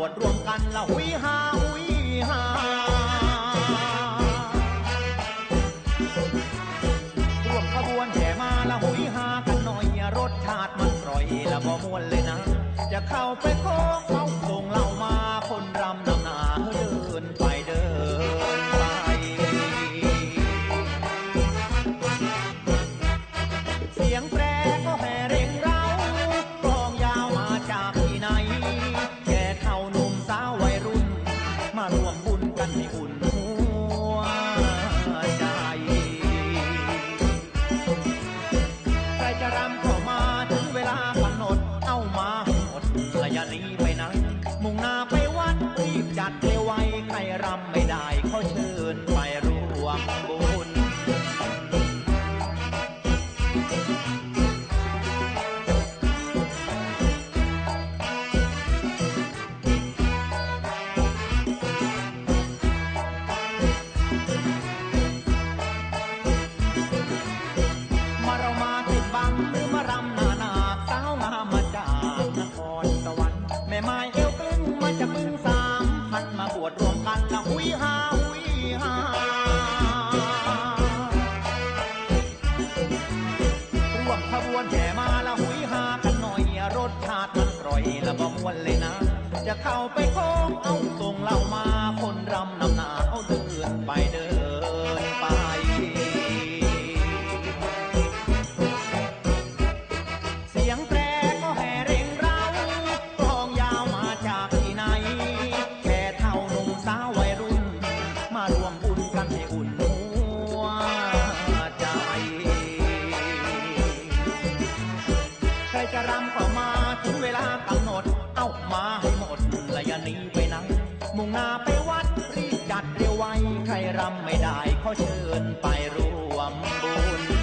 วดรวมกันละหุยฮาหุยฮาร่วมขบวนแห่มาละหุยฮากันหน่อยรสชาติมันอร่อยละบ่มวนเลยนะ จะเข้าไปโค้งเอา วันเลยนะ จะเข้าไปโค้งเอาส่งเรามา มุ่งหน้าไปวัดรีบจัดเร็วไว้ใครรำไม่ได้ขอเชิญไปร่วมบุญ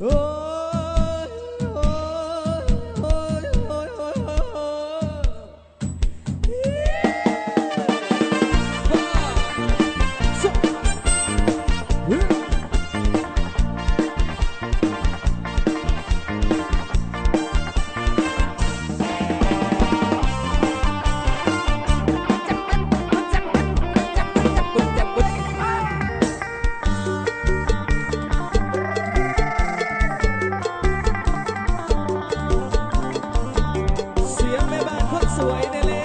Oh. put away the lid.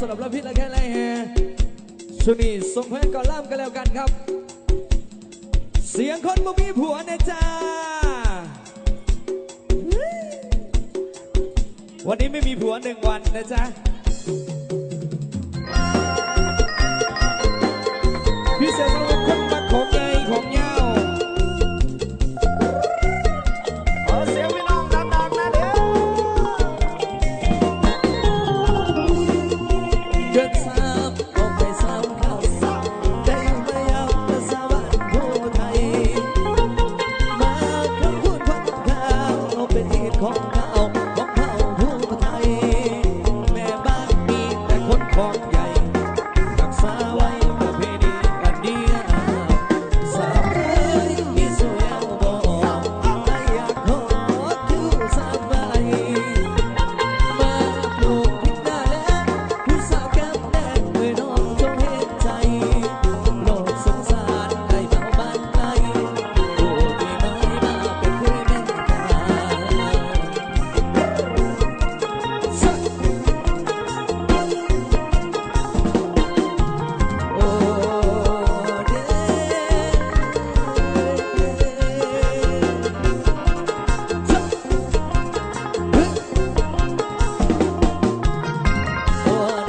สำหรับรัพิษและแค่ไรแฮช่วงนี้ส่งเพลงก่อนล่ามกันแล้วกันครับ เสียงคนบ่มีผัวเนี่จ้า วันนี้ไม่มีผัวหนึ่งวันนะจ๊ะ พิเสำหรับคนรักของไงของยา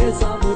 hesabı